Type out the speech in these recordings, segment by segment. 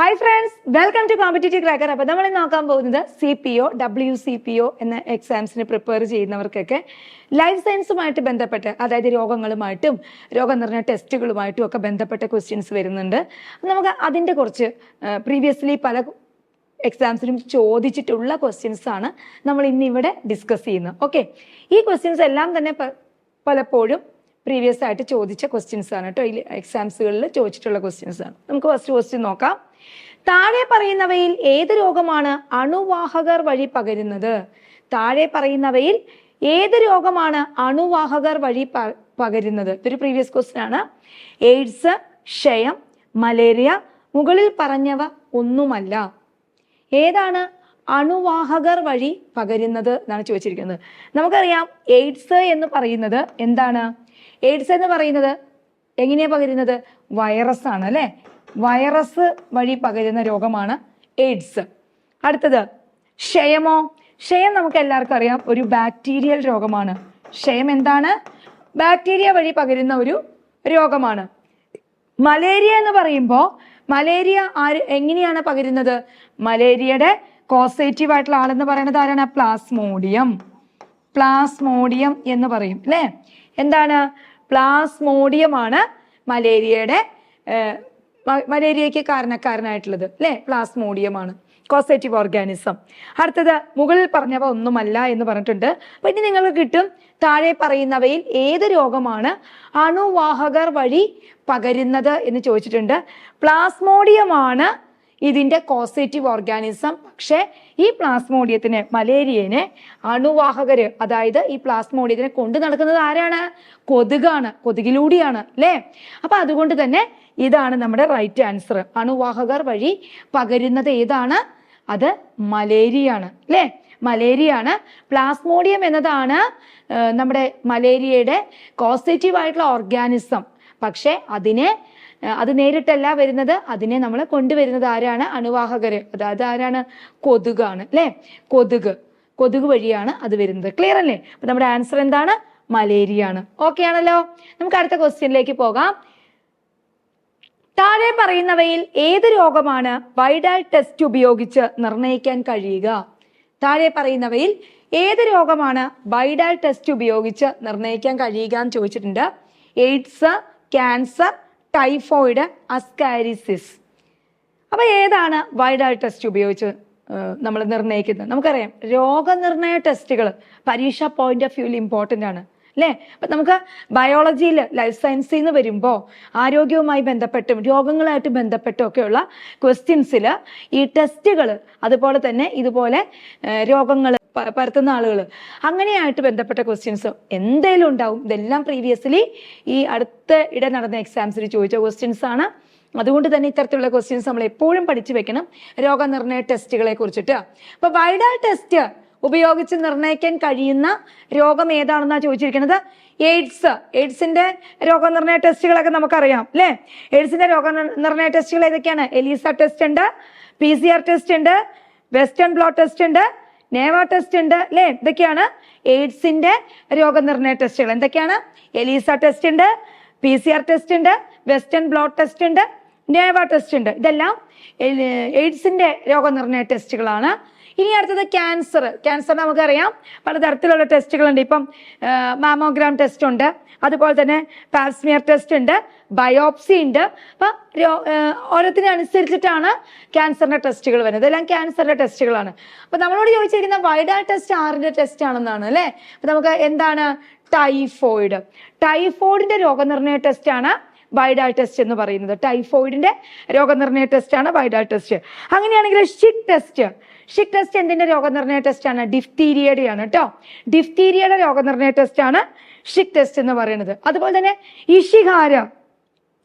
Hi friends welcome to competitive cracker അപ്പോൾ നമ്മൾ നോക്കാൻ പോകുന്നത് C P O W C P O എന്ന എക്സാംസിന് പ്രിപ്പയർ ചെയ്യുന്നവർക്കൊക്കെ ലൈഫ് സയൻസുമായിട്ട് ബന്ധപ്പെട്ട് അതായത് രോഗങ്ങളുമായിട്ടും രോഗനിർണയ ടെസ്റ്റുകളുമായിട്ടും ഒക്കെ ബന്ധപ്പെട്ട ക്വസ്റ്റ്യൻസ് വരുന്നുണ്ട്. നമുക്ക് അതിന്റെ കുറച്ച് പ്രീവിയസ്ലി പല എക്സാംസിനും ചോദിച്ചിട്ടുള്ള ക്വസ്റ്റ്യൻസ് ആണ് നമ്മൾ ഇന്നിവിടെ ഡിസ്കസ് ചെയ്യുന്നത്. ഓക്കെ ഈ ക്വസ്റ്റ്യൻസ് എല്ലാം തന്നെ പലപ്പോഴും പ്രീവിയസ് ആയിട്ട് ചോദിച്ച ക്വസ്റ്റ്യൻസ് ആണ് കേട്ടോ. എക്സാംസുകളിൽ ചോദിച്ചിട്ടുള്ള ക്വസ്റ്റ്യൻസ് ആണ്. നമുക്ക് ഫസ്റ്റ് ക്വസ്റ്റ്യൻ നോക്കാം. താഴെ പറയുന്നവയിൽ ഏത് രോഗമാണ് അണുവാഹകർ വഴി പകരുന്നത്? താഴെ പറയുന്നവയിൽ ഏത് രോഗമാണ് അണുവാഹകർ വഴി പകരുന്നത്? ഇതൊരു പ്രീവിയസ് ക്വസ്റ്റ്യൻ ആണ്. എയ്ഡ്സ് ക്ഷയം മലേറിയ മുകളിൽ പറഞ്ഞവ ഒന്നുമല്ല. ഏതാണ് അണുവാഹകർ വഴി പകരുന്നത് എന്നാണ് ചോദിച്ചിരിക്കുന്നത്. നമുക്കറിയാം എയ്ഡ്സ് എന്ന് പറയുന്നത് എന്താണ്? എയ്ഡ്സ് എന്ന് പറയുന്നത് എങ്ങനെയാ പകരുന്നത്? വൈറസ് ആണ് അല്ലെ? വൈറസ് വഴി പകരുന്ന രോഗമാണ് എയ്ഡ്സ്. അടുത്തത് ക്ഷയമോ? ക്ഷയം നമുക്ക് എല്ലാവർക്കും അറിയാം ഒരു ബാക്ടീരിയൽ രോഗമാണ്. ക്ഷയം എന്താണ്? ബാക്ടീരിയ വഴി പകരുന്ന ഒരു രോഗമാണ്. മലേറിയ എന്ന് പറയുമ്പോൾ മലേറിയ ആര് എങ്ങനെയാണ് പകരുന്നത്? മലേറിയയുടെ കോസേറ്റീവ് ആയിട്ടുള്ള ആളെന്ന് പറയുന്നത് ആരാണ്? പ്ലാസ്മോഡിയം പ്ലാസ്മോഡിയം എന്ന് പറയും അല്ലേ? എന്താണ്? പ്ലാസ്മോഡിയം ആണ് മലേറിയയുടെ മലേറിയയ്ക്ക് കാരണക്കാരനായിട്ടുള്ളത് അല്ലേ? പ്ലാസ്മോഡിയം ആണ്. കോസേറ്റീവ് ഓർഗാനിസം അടുത്തത് മുകളിൽ പറഞ്ഞവ ഒന്നുമല്ല എന്ന് പറഞ്ഞിട്ടുണ്ട്. അപ്പൊ ഇനി നിങ്ങൾക്ക് കിട്ടും താഴെ പറയുന്നവയിൽ ഏത് രോഗമാണ് അണുവാഹകർ വഴി പകരുന്നത് എന്ന് ചോദിച്ചിട്ടുണ്ട്. പ്ലാസ്മോഡിയമാണ് ഇതിന്റെ കോസേറ്റീവ് ഓർഗാനിസം പക്ഷേ ഈ പ്ലാസ്മോഡിയത്തിന് മലേറിയനെ അണുവാഹകര് അതായത് ഈ പ്ലാസ്മോഡിയത്തിനെ കൊണ്ടു നടക്കുന്നത് ആരാണ്? കൊതുകാണ് കൊതുകിലൂടെയാണ് അല്ലേ? അപ്പൊ അതുകൊണ്ട് തന്നെ ഇതാണ് നമ്മുടെ റൈറ്റ് ആൻസർ അണുവാഹകർ വഴി പകരുന്നത് ഏതാണ്? അത് മലേറിയ ആണ് അല്ലേ? മലേറിയ ആണ് പ്ലാസ്മോഡിയം എന്നതാണ് നമ്മുടെ മലേറിയയുടെ കോസേറ്റീവ് ആയിട്ടുള്ള ഓർഗാനിസം പക്ഷെ അതിനെ അത് നേരിട്ടല്ല വരുന്നത്. അതിനെ നമ്മൾ കൊണ്ടുവരുന്നത് ആരാണ്? അണുവാഹകര്. അതായത് ആരാണ്? കൊതുകാണ്. അല്ലേ? കൊതുക്. കൊതുക് വഴിയാണ് അത് വരുന്നത്. ക്ലിയർ അല്ലേ? അപ്പൊ നമ്മുടെ ആൻസർ എന്താണ്? മലേറിയ ആണ് ഓക്കെ ആണല്ലോ? നമുക്ക് അടുത്ത ക്വസ്റ്റ്യനിലേക്ക് പോകാം. താഴെ പറയുന്നവയിൽ ഏത് രോഗമാണ് വൈഡാൽ ടെസ്റ്റ് ഉപയോഗിച്ച് നിർണയിക്കാൻ കഴിയുക? താഴെ പറയുന്നവയിൽ ഏത് രോഗമാണ് വൈഡാൽ ടെസ്റ്റ് ഉപയോഗിച്ച് നിർണയിക്കാൻ കഴിയുക എന്ന് ചോദിച്ചിട്ടുണ്ട്. AIDS cancer typhoid ascariasis. അപ്പൊ ഏതാണ് വൈഡാൽ ടെസ്റ്റ് ഉപയോഗിച്ച് നമ്മൾ നിർണയിക്കുന്നത്? നമുക്കറിയാം രോഗനിർണയ ടെസ്റ്റുകൾ പരീക്ഷ പോയിന്റ് ഓഫ് വ്യൂവിൽ ഇമ്പോർട്ടന്റ് ആണ് അല്ലേ? അപ്പൊ നമുക്ക് ബയോളജിയിൽ ലൈഫ് സയൻസിൽ നിന്ന് വരുമ്പോൾ ആരോഗ്യവുമായി ബന്ധപ്പെട്ടും രോഗങ്ങളായിട്ട് ബന്ധപ്പെട്ടും ഒക്കെയുള്ള ക്വസ്റ്റ്യൻസിൽ ഈ ടെസ്റ്റുകൾ അതുപോലെ തന്നെ ഇതുപോലെ രോഗങ്ങൾ പരത്തുന്ന ആളുകൾ അങ്ങനെയായിട്ട് ബന്ധപ്പെട്ട ക്വസ്റ്റ്യൻസ് എന്തേലും ഉണ്ടാവും. ഇതെല്ലാം പ്രീവിയസ്ലി ഈ അടുത്ത ഇട നടന്ന എക്സാംസിൽ ചോദിച്ച ക്വസ്റ്റ്യൻസ് ആണ്. അതുകൊണ്ട് തന്നെ ഇത്തരത്തിലുള്ള ക്വസ്റ്റ്യൻസ് നമ്മൾ എപ്പോഴും പഠിച്ചു വെക്കണം. രോഗനിർണയ ടെസ്റ്റുകളെ കുറിച്ചിട്ട്. അപ്പൊ വൈഡ ടെസ്റ്റ് ഉപയോഗിച്ച് നിർണയിക്കാൻ കഴിയുന്ന രോഗം ഏതാണെന്നാണ് ചോദിച്ചിരിക്കുന്നത്? എയ്ഡ്സ്. എയ്ഡ്സിന്റെ രോഗനിർണയ ടെസ്റ്റുകളൊക്കെ നമുക്കറിയാം അല്ലേ എയ്ഡ്സിന്റെ രോഗനിർണയ ടെസ്റ്റുകൾ ഏതൊക്കെയാണ്? എലീസ ടെസ്റ്റ് ഉണ്ട് പി ടെസ്റ്റ് ഉണ്ട് വെസ്റ്റേൺ ബ്ലോട്ട് ടെസ്റ്റ് ഉണ്ട് നേവ ടെസ്റ്റ് ഉണ്ട് അല്ലേ? ഇതൊക്കെയാണ് എയ്ഡ്സിന്റെ രോഗനിർണയ ടെസ്റ്റുകൾ എന്തൊക്കെയാണ്? എലീസ ടെസ്റ്റ് ഉണ്ട് പി സി ആർ ടെസ്റ്റ് ഉണ്ട് വെസ്റ്റേൺ ബ്ലോട്ട് ടെസ്റ്റ് ഉണ്ട് നേവ ടെസ്റ്റ് ഉണ്ട്. ഇതെല്ലാം എയ്ഡ്സിന്റെ രോഗനിർണയ ടെസ്റ്റുകളാണ് ഇനി അടുത്തത് ക്യാൻസർ. ക്യാൻസർ നമുക്കറിയാം. പലതരത്തിലുള്ള ടെസ്റ്റുകളുണ്ട് ഇപ്പം മാമോഗ്രാം ടെസ്റ്റ് ഉണ്ട്. അതുപോലെ തന്നെ പാസ്മിയർ ടെസ്റ്റ് ഉണ്ട്. ബയോപ്സി ഉണ്ട്. അപ്പൊ ഓരോത്തിനനുസരിച്ചിട്ടാണ് ക്യാൻസറിന്റെ ടെസ്റ്റുകൾ വരുന്നത്. ഇതെല്ലാം ക്യാൻസറിന്റെ ടെസ്റ്റുകളാണ്. അപ്പൊ നമ്മളോട് ചോദിച്ചിരിക്കുന്ന വൈഡാൽ ടെസ്റ്റ് ആറിന്റെ ടെസ്റ്റ് ആണെന്നാണ് അല്ലേ? അപ്പൊ നമുക്ക് എന്താണ്? ടൈഫോയിഡ്. ടൈഫോയിഡിന്റെ രോഗനിർണയ ടെസ്റ്റ് ആണ് വൈഡാൽ ടെസ്റ്റ് എന്ന് പറയുന്നത്. ടൈഫോയിഡിന്റെ രോഗനിർണയ ടെസ്റ്റ് ആണ് വൈഡാൽ ടെസ്റ്റ്. അങ്ങനെയാണെങ്കിൽ ഷിക് ടെസ്റ്റ്. ഷിക് ടെസ്റ്റ് എന്തിന്റെ രോഗനിർണയ ടെസ്റ്റ് ആണ് ഡിഫ്തീരിയയുടെ ആണ് കേട്ടോ. ഡിഫ്തീരിയയുടെ രോഗനിർണയ ടെസ്റ്റ് ആണ് ഷിക് ടെസ്റ്റ് എന്ന് പറയുന്നത്. അതുപോലെ തന്നെ ഇഷിഹാര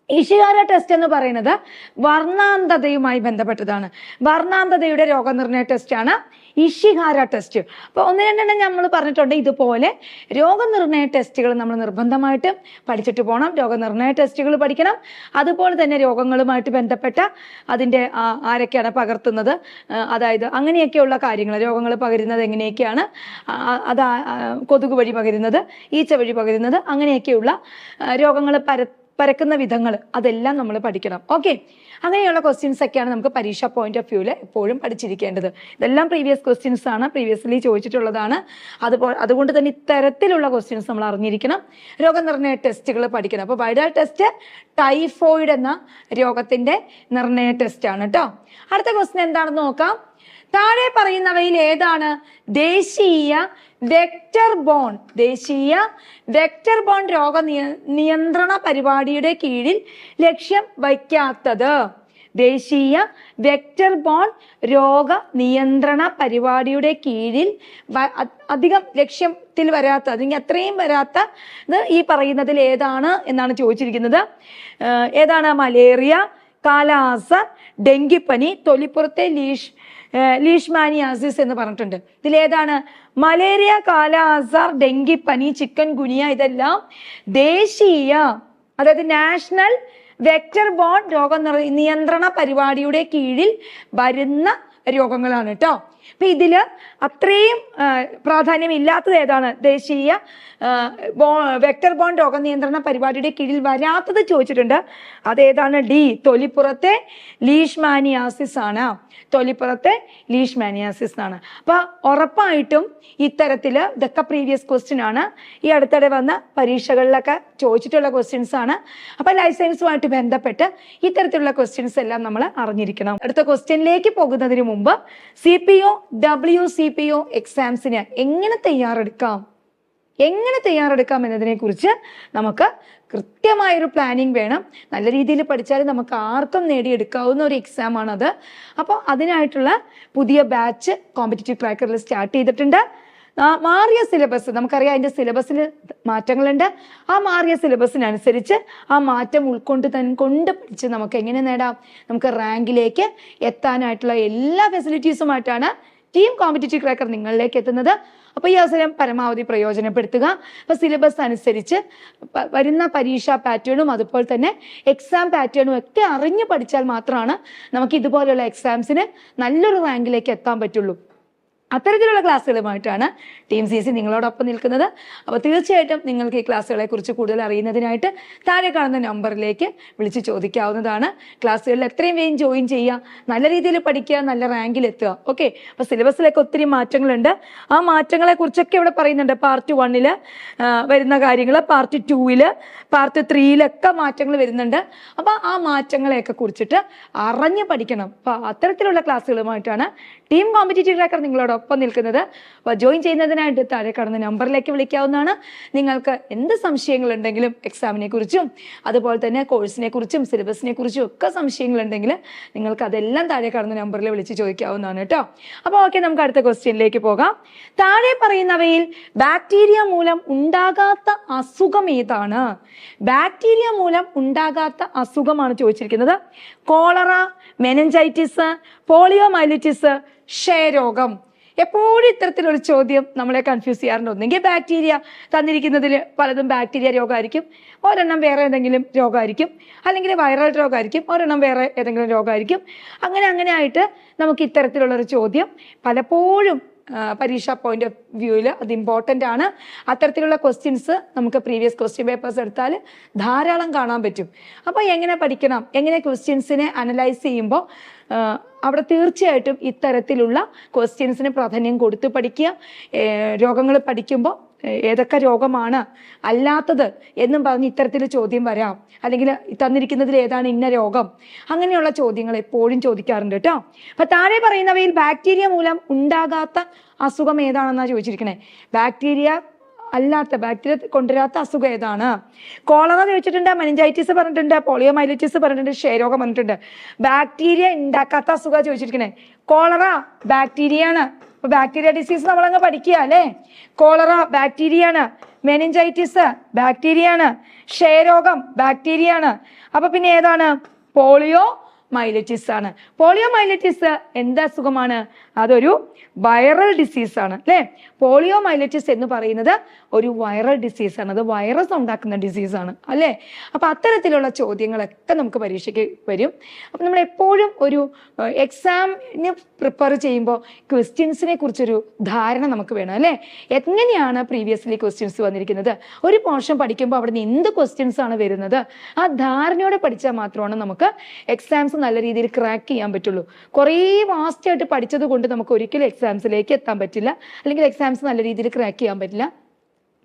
ഇഷിഹാര ടെസ്റ്റ് എന്ന് പറയുന്നത് വർണാന്തതയുമായി ബന്ധപ്പെട്ടതാണ്. വർണാന്തതയുടെ രോഗനിർണയ ടെസ്റ്റാണ് ഇഷിഹാര ടെസ്റ്റ് അപ്പോൾ ഒന്ന് രണ്ടെണ്ണം നമ്മൾ പറഞ്ഞിട്ടുണ്ട്. ഇതുപോലെ രോഗനിർണയ ടെസ്റ്റുകൾ നമ്മൾ നിർബന്ധമായിട്ട് പഠിച്ചിട്ട് പോകണം രോഗനിർണയ ടെസ്റ്റുകൾ പഠിക്കണം. അതുപോലെ തന്നെ രോഗങ്ങളുമായിട്ട് ബന്ധപ്പെട്ട അതിന്റെ ആരൊക്കെയാണ് പകർത്തുന്നത് അതായത് അങ്ങനെയൊക്കെയുള്ള കാര്യങ്ങൾ രോഗങ്ങൾ പകരുന്നത് എങ്ങനെയൊക്കെയാണ് അത് കൊതുക് വഴി പകരുന്നത് ഈച്ച വഴി പകരുന്നത് അങ്ങനെയൊക്കെയുള്ള രോഗങ്ങൾ പര പരക്കുന്ന വിധങ്ങൾ അതെല്ലാം നമ്മൾ പഠിക്കണം. ഓക്കെ അങ്ങനെയുള്ള ക്വസ്റ്റ്യൻസ് ഒക്കെയാണ് നമുക്ക് പരീക്ഷ പോയിന്റ് ഓഫ് വ്യൂവിൽ എപ്പോഴും പഠിച്ചിരിക്കേണ്ടത്. ഇതെല്ലാം പ്രീവിയസ് ക്വസ്റ്റ്യൻസ് ആണ്. പ്രീവിയസ്ലി ചോദിച്ചിട്ടുള്ളതാണ്. അതുപോലെ അതുകൊണ്ട് തന്നെ ഇത്തരത്തിലുള്ള ക്വസ്റ്റ്യൻസ് നമ്മൾ അറിഞ്ഞിരിക്കണം. രോഗനിർണയ ടെസ്റ്റുകൾ പഠിക്കണം. അപ്പോൾ വൈഡൽ ടെസ്റ്റ് ടൈഫോയിഡ് എന്ന രോഗത്തിന്റെ നിർണയ ടെസ്റ്റ് ആണ് കേട്ടോ അടുത്ത ക്വസ്റ്റ്യൻ എന്താണെന്ന് നോക്കാം. താഴെ പറയുന്നവയിൽ ഏതാണ്? ദേശീയ വെക്ടർ ബോൺ ദേശീയ വെക്ടർ ബോൺ രോഗ നിയന്ത്രണ പരിപാടിയുടെ കീഴിൽ ലക്ഷ്യം വയ്ക്കാത്തത്. ദേശീയ വെക്ടർ ബോൺ രോഗ നിയന്ത്രണ പരിപാടിയുടെ കീഴിൽ അധികം ലക്ഷ്യത്തിൽ വരാത്ത അല്ലെങ്കിൽ അത്രയും വരാത്ത ഈ പറയുന്നതിൽ ഏതാണ് എന്നാണ് ചോദിച്ചിരിക്കുന്നത്. ഏതാണ്? മലേറിയ കാലാസ ഡെങ്കിപ്പനി തൊലിപ്പുറത്തെ ലീഷ് ലീഷ്മാനിയാസിസ് എന്ന് പറഞ്ഞിട്ടുണ്ട്. ഇതിലേതാണ് മലേറിയ കാലാസാർ ഡെങ്കിപ്പനി ചിക്കൻ ഗുനിയ ഇതെല്ലാം ദേശീയ അതായത് നാഷണൽ വെക്ടർ ബോൺ രോഗ നിയന്ത്രണ പരിപാടിയുടെ കീഴിൽ വരുന്ന രോഗങ്ങളാണ് കേട്ടോ അപ്പൊ ഇതിൽ അത്രയും പ്രാധാന്യം ഇല്ലാത്തത് ഏതാണ്? ദേശീയ വെക്ടർ ബോൺ രോഗനിയന്ത്രണ പരിപാടിയുടെ കീഴിൽ വരാത്തത് ചോദിച്ചിട്ടുണ്ട്. അതേതാണ് ഡി തൊലിപ്പുറത്തെ ലീഷ്മാനിയാസിസ് ആണ്. തൊലിപ്പുറത്തെ ലീഷ്മാനിയാസിസ് ആണ്. അപ്പൊ ഉറപ്പായിട്ടും ഇത്തരത്തിൽ ഇതൊക്കെ പ്രീവിയസ് ക്വസ്റ്റ്യൻ ആണ്. ഈ അടുത്തിടെ വന്ന പരീക്ഷകളിലൊക്കെ ചോദിച്ചിട്ടുള്ള ക്വസ്റ്റ്യൻസ് ആണ്. അപ്പൊ ലൈഫ് സയൻസുമായിട്ട് ബന്ധപ്പെട്ട് ഇത്തരത്തിലുള്ള ക്വസ്റ്റ്യൻസ് എല്ലാം നമ്മൾ അറിഞ്ഞിരിക്കണം. അടുത്ത ക്വസ്റ്റ്യനിലേക്ക് പോകുന്നതിന് മുമ്പ് C P O W C P O എക്സാംസിന് എങ്ങനെ തയ്യാറെടുക്കാം? എങ്ങനെ തയ്യാറെടുക്കാം എന്നതിനെ കുറിച്ച് നമുക്ക് കൃത്യമായൊരു പ്ലാനിങ് വേണം. നല്ല രീതിയിൽ പഠിച്ചാൽ നമുക്ക് ആർക്കും നേടിയെടുക്കാവുന്ന ഒരു എക്സാം ആണത്. അപ്പോൾ അതിനായിട്ടുള്ള പുതിയ ബാച്ച് കോമ്പറ്റേറ്റീവ് ട്രാക്കറിൽ സ്റ്റാർട്ട് ചെയ്തിട്ടുണ്ട്. മാറിയ സിലബസ് നമുക്കറിയാം അതിന്റെ സിലബസിൽ മാറ്റങ്ങളുണ്ട്. ആ മാറിയ സിലബസിനനുസരിച്ച് ആ മാറ്റം ഉൾക്കൊണ്ട് തന്നെ കൊണ്ട് പഠിച്ച് നമുക്ക് എങ്ങനെ നേടാം? നമുക്ക് റാങ്കിലേക്ക് എത്താനായിട്ടുള്ള എല്ലാ ഫെസിലിറ്റീസുമായിട്ടാണ് ടീം കോമ്പറ്റേറ്റീവ് ക്രാക്കർ നിങ്ങളിലേക്ക് എത്തുന്നത്. അപ്പോൾ ഈ അവസരം പരമാവധി പ്രയോജനപ്പെടുത്തുക. അപ്പോൾ സിലബസ് അനുസരിച്ച് വരുന്ന പരീക്ഷാ പാറ്റേണും അതുപോലെ തന്നെ എക്സാം പാറ്റേണും ഒക്കെ അറിഞ്ഞു പഠിച്ചാൽ മാത്രമാണ് നമുക്ക് ഇതുപോലെയുള്ള എക്സാംസിന് നല്ലൊരു റാങ്കിലേക്ക് എത്താൻ പറ്റുള്ളൂ. അത്തരത്തിലുള്ള ക്ലാസ്സുകളുമായിട്ടാണ് ടീം സി സി നിങ്ങളോടൊപ്പം നിൽക്കുന്നത്. അപ്പോൾ തീർച്ചയായിട്ടും നിങ്ങൾക്ക് ഈ ക്ലാസ്സുകളെ കുറിച്ച് കൂടുതൽ അറിയുന്നതിനായിട്ട് താഴെ കാണുന്ന നമ്പറിലേക്ക് വിളിച്ച് ചോദിക്കാവുന്നതാണ്. ക്ലാസ്സുകളിൽ എത്രയും വേഗം ജോയിൻ ചെയ്യുക നല്ല രീതിയിൽ പഠിക്കുക നല്ല റാങ്കിൽ എത്തുക. ഓക്കെ? അപ്പോൾ സിലബസിലൊക്കെ ഒത്തിരി മാറ്റങ്ങളുണ്ട്. ആ മാറ്റങ്ങളെ കുറിച്ചൊക്കെ ഇവിടെ പറയുന്നുണ്ട്. പാർട്ട് വണ്ണിൽ വരുന്ന കാര്യങ്ങൾ പാർട്ട് ടൂവിൽ പാർട്ട് ത്രീയിലൊക്കെ മാറ്റങ്ങൾ വരുന്നുണ്ട്. അപ്പോൾ ആ മാറ്റങ്ങളെയൊക്കെ കുറിച്ചിട്ട് അറിഞ്ഞ് പഠിക്കണം. അപ്പോൾ അത്തരത്തിലുള്ള ക്ലാസ്സുകളുമായിട്ടാണ് ടീം കോമ്പറ്റേറ്റീവ് ക്രാക്കർ നിങ്ങളോടൊപ്പം നിൽക്കുന്നത്. അപ്പോൾ ജോയിൻ ചെയ്യുന്നതിനായിട്ട് താഴെ കാണുന്ന നമ്പറിലേക്ക് വിളിക്കാവുന്നതാണ്. നിങ്ങൾക്ക് എന്ത് സംശയങ്ങളുണ്ടെങ്കിലും എക്സാമിനെ കുറിച്ചും അതുപോലെ തന്നെ കോഴ്സിനെ കുറിച്ചും സിലബസിനെ കുറിച്ചും ഒക്കെ സംശയങ്ങളുണ്ടെങ്കിൽ നിങ്ങൾക്ക് അതെല്ലാം താഴെ കാണുന്ന നമ്പറിൽ വിളിച്ച് ചോദിക്കാവുന്നതാണ് കേട്ടോ. അപ്പോൾ ഓക്കെ നമുക്ക് അടുത്ത ക്വസ്റ്റ്യനിലേക്ക് പോകാം. താഴെ പറയുന്നവയിൽ ബാക്ടീരിയ മൂലം ഉണ്ടാകാത്ത അസുഖം ഏതാണ്? ബാക്ടീരിയ മൂലം ഉണ്ടാകാത്ത അസുഖമാണ് ചോദിച്ചിരിക്കുന്നത്. കോളറ മെനഞ്ചൈറ്റിസ് പോളിയോമൈലിറ്റിസ് ക്ഷയരോഗം. എപ്പോഴും ഇത്തരത്തിലൊരു ചോദ്യം നമ്മളെ കൺഫ്യൂസ് ചെയ്യാറുണ്ട്. ഒന്നെങ്കിൽ ബാക്ടീരിയ തന്നിരിക്കുന്നതിൽ പലതും ബാക്ടീരിയ രോഗമായിരിക്കും ഒരെണ്ണം വേറെ ഏതെങ്കിലും രോഗമായിരിക്കും അല്ലെങ്കിൽ വൈറൽ രോഗമായിരിക്കും ഒരെണ്ണം വേറെ ഏതെങ്കിലും രോഗമായിരിക്കും അങ്ങനെ അങ്ങനെ ആയിട്ട് നമുക്ക് ഇത്തരത്തിലുള്ളൊരു ചോദ്യം പലപ്പോഴും പരീക്ഷാ പോയിന്റ് ഓഫ് വ്യൂവിൽ അത് ഇമ്പോർട്ടന്റ് ആണ്. അത്തരത്തിലുള്ള ക്വസ്റ്റ്യൻസ് നമുക്ക് പ്രീവിയസ് ക്വസ്റ്റ്യൻ പേപ്പേഴ്സ് എടുത്താൽ ധാരാളം കാണാൻ പറ്റും. അപ്പോൾ എങ്ങനെ പഠിക്കണം? എങ്ങനെ ക്വസ്റ്റ്യൻസിനെ അനലൈസ് ചെയ്യുമ്പോൾ അവിടെ തീർച്ചയായിട്ടും ഇത്തരത്തിലുള്ള ക്വസ്റ്റ്യൻസിന് പ്രാധാന്യം കൊടുത്ത് പഠിക്കുക രോഗങ്ങൾ പഠിക്കുമ്പോൾ ഏതൊക്കെ രോഗമാണ് അല്ലാത്തത് എന്നും പറഞ്ഞ് ഇത്തരത്തിൽ ചോദ്യം വരാം. അല്ലെങ്കിൽ തന്നിരിക്കുന്നതിൽ ഏതാണ് ഇന്ന രോഗം? അങ്ങനെയുള്ള ചോദ്യങ്ങൾ എപ്പോഴും ചോദിക്കാറുണ്ട് കേട്ടോ. അപ്പൊ താഴെ പറയുന്നവയിൽ ബാക്ടീരിയ മൂലം ഉണ്ടാകാത്ത അസുഖം ഏതാണെന്നാണ് ചോദിച്ചിരിക്കണേ? ബാക്ടീരിയ അല്ലാത്ത ബാക്ടീരിയ കൊണ്ടുവരാത്ത അസുഖം ഏതാണ്? കോളറ ചോദിച്ചിട്ടുണ്ട് മെനിഞ്ചൈറ്റിസ് പറഞ്ഞിട്ടുണ്ട് പോളിയോമൈലിറ്റിസ് പറഞ്ഞിട്ടുണ്ട് ക്ഷയരോഗം പറഞ്ഞിട്ടുണ്ട്. ബാക്ടീരിയ ഉണ്ടാക്കാത്ത അസുഖം ചോദിച്ചിരിക്കണേ. കോളറ ബാക്ടീരിയ ആണ് അപ്പൊ ബാക്ടീരിയ ഡിസീസ് നമ്മൾ അങ്ങ് പഠിക്കുക അല്ലേ? കോളറ ബാക്ടീരിയ ആണ്. മെനിഞ്ചൈറ്റിസ് ബാക്ടീരിയ ആണ്. ക്ഷയരോഗം ബാക്ടീരിയ ആണ്. അപ്പൊ പിന്നെ ഏതാണ്? പോളിയോ മൈലറ്റിസ് ആണ്. പോളിയോ മൈലറ്റിസ് എന്താ അസുഖമാണ് അതൊരു വൈറൽ ഡിസീസ് ആണ് അല്ലേ? പോളിയോ മൈലറ്റിസ് എന്ന് പറയുന്നത് ഒരു വൈറൽ ഡിസീസ് ആണ് അത് വൈറസ് ഉണ്ടാക്കുന്ന ഡിസീസ് ആണ് അല്ലേ? അപ്പൊ അത്തരത്തിലുള്ള ചോദ്യങ്ങളൊക്കെ നമുക്ക് പരീക്ഷയ്ക്ക് വരും. അപ്പൊ നമ്മൾ എപ്പോഴും ഒരു എക്സാമിന് പ്രിപ്പയർ ചെയ്യുമ്പോൾ ക്വസ്റ്റ്യൻസിനെ കുറിച്ചൊരു ധാരണ നമുക്ക് വേണം അല്ലേ? എങ്ങനെയാണ് പ്രീവിയസ്ലി ക്വസ്റ്റ്യൻസ് വന്നിരിക്കുന്നത്? ഒരു പോർഷൻ പഠിക്കുമ്പോൾ അവിടെ നിന്ന് എന്ത് ക്വസ്റ്റ്യൻസ് ആണ് വരുന്നത്? ആ ധാരണയോടെ പഠിച്ചാൽ മാത്രമാണ് നമുക്ക് എക്സാംസ് നല്ല രീതിയിൽ ക്രാക്ക് ചെയ്യാൻ പറ്റുള്ളൂ. കുറേ വാസ്റ്റ് ആയിട്ട് പഠിച്ചത് കൊണ്ട് നമുക്ക് ഒരിക്കലും എക്സാംസിലേക്ക് എത്താൻ പറ്റില്ല. അല്ലെങ്കിൽ എക്സാംസ് നല്ല രീതിയിൽ ക്രാക്ക് ചെയ്യാൻ പറ്റില്ല.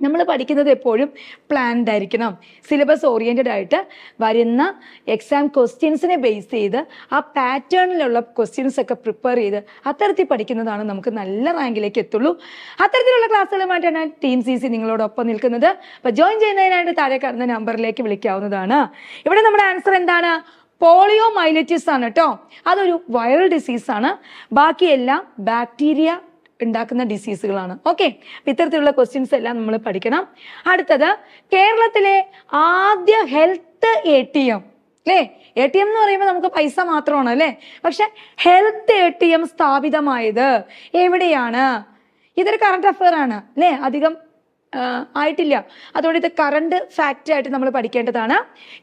നമ്മൾ പഠിക്കുന്നത് എപ്പോഴും പ്ലാൻഡ് ആയിരിക്കണം. സിലബസ് ഓറിയന്റഡ് ആയിട്ട് വരുന്ന എക്സാം ക്വസ്റ്റ്യൻസിനെ ബേസ് ചെയ്ത് ആ പാറ്റേണിലുള്ള ക്വസ്റ്റ്യൻസ് ഒക്കെ പ്രിപ്പയർ ചെയ്ത് അത്തരത്തിൽ പഠിക്കുന്നതാണ് നമുക്ക് നല്ല റാങ്കിലേക്ക് എത്തുള്ളൂ. അത്തരത്തിലുള്ള ക്ലാസ്സുകളുമായിട്ടാണ് ടീം സി സി നിങ്ങളോടൊപ്പം നിൽക്കുന്നത്. അപ്പോൾ ജോയിൻ ചെയ്യുന്നതിനായിട്ട് താഴെ കാണുന്ന നമ്പറിലേക്ക് വിളിക്കാവുന്നതാണ്. ഇവിടെ നമ്മുടെ ആൻസർ എന്താണ്? പോളിയോ മൈലറ്റിസ് ആണ് കേട്ടോ അതൊരു വൈറൽ ഡിസീസ് ആണ്. ബാക്കിയെല്ലാം ബാക്ടീരിയ ഉണ്ടാക്കുന്ന ഡിസീസുകളാണ് ഓക്കെ ഇത്തരത്തിലുള്ള ക്വസ്റ്റ്യൻസ് എല്ലാം നമ്മൾ പഠിക്കണം. അടുത്തത് കേരളത്തിലെ ആദ്യ ഹെൽത്ത് എ ടി എം അല്ലേ? എ ടി എം എന്ന് പറയുമ്പോൾ നമുക്ക് പൈസ മാത്രമാണ് അല്ലേ? പക്ഷെ ഹെൽത്ത് എ ടി എം സ്ഥാപിതമായത് എവിടെയാണ്? ഇതൊരു കറണ്ട് അഫയർ ആണ്. അല്ലേ? അധികം ആയിട്ടില്ല. അതുകൊണ്ട് ഇത് കറണ്ട് ഫാക്റ്റ് ആയിട്ട് നമ്മൾ പഠിക്കേണ്ടതാണ്.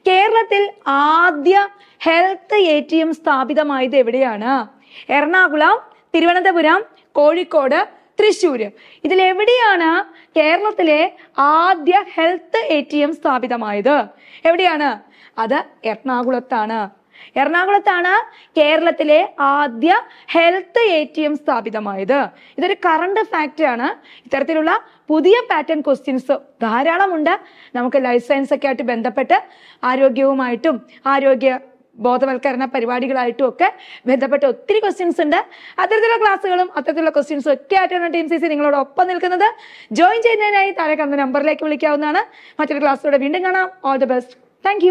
കേരളത്തിൽ ആദ്യ ഹെൽത്ത് എ ടി എം സ്ഥാപിതമായത് എവിടെയാണ്? എറണാകുളം തിരുവനന്തപുരം കോഴിക്കോട് തൃശ്ശൂര് ഇതിൽ എവിടെയാണ് കേരളത്തിലെ ആദ്യ ഹെൽത്ത് എ ടി എം സ്ഥാപിതമായത്? എവിടെയാണ്? അത് എറണാകുളത്താണ്. എറണാകുളത്താണ് കേരളത്തിലെ ആദ്യ ഹെൽത്ത് എ ടി എം സ്ഥാപിതമായത്. ഇതൊരു കറണ്ട് ഫാക്റ്റ് ആണ്. ഇത്തരത്തിലുള്ള പുതിയ പാറ്റേൺ ക്വസ്റ്റ്യൻസ് ധാരാളമുണ്ട്. നമുക്ക് ലൈഫ് സയൻസ് ഒക്കെ ആയിട്ട് ബന്ധപ്പെട്ട് ആരോഗ്യവുമായിട്ടും ആരോഗ്യ ബോധവൽക്കരണ പരിപാടികളായിട്ടും ഒക്കെ ബന്ധപ്പെട്ട ഒത്തിരി ക്വസ്റ്റ്യൻസ് ഉണ്ട്. അത്തരത്തിലുള്ള ക്ലാസ്സുകളും അത്തരത്തിലുള്ള ക്വസ്റ്റ്യൻസും ഒക്കെ ആയിട്ടാണ് ടീം സി സി നിങ്ങളോട് ഒപ്പം നിൽക്കുന്നത്. ജോയിൻ ചെയ്യുന്നതിനായി താഴെ കാണുന്ന നമ്പറിലേക്ക് വിളിക്കാവുന്നതാണ്. മറ്റൊരു ക്ലാസ്സിലൂടെ വീണ്ടും കാണാം. All the best thank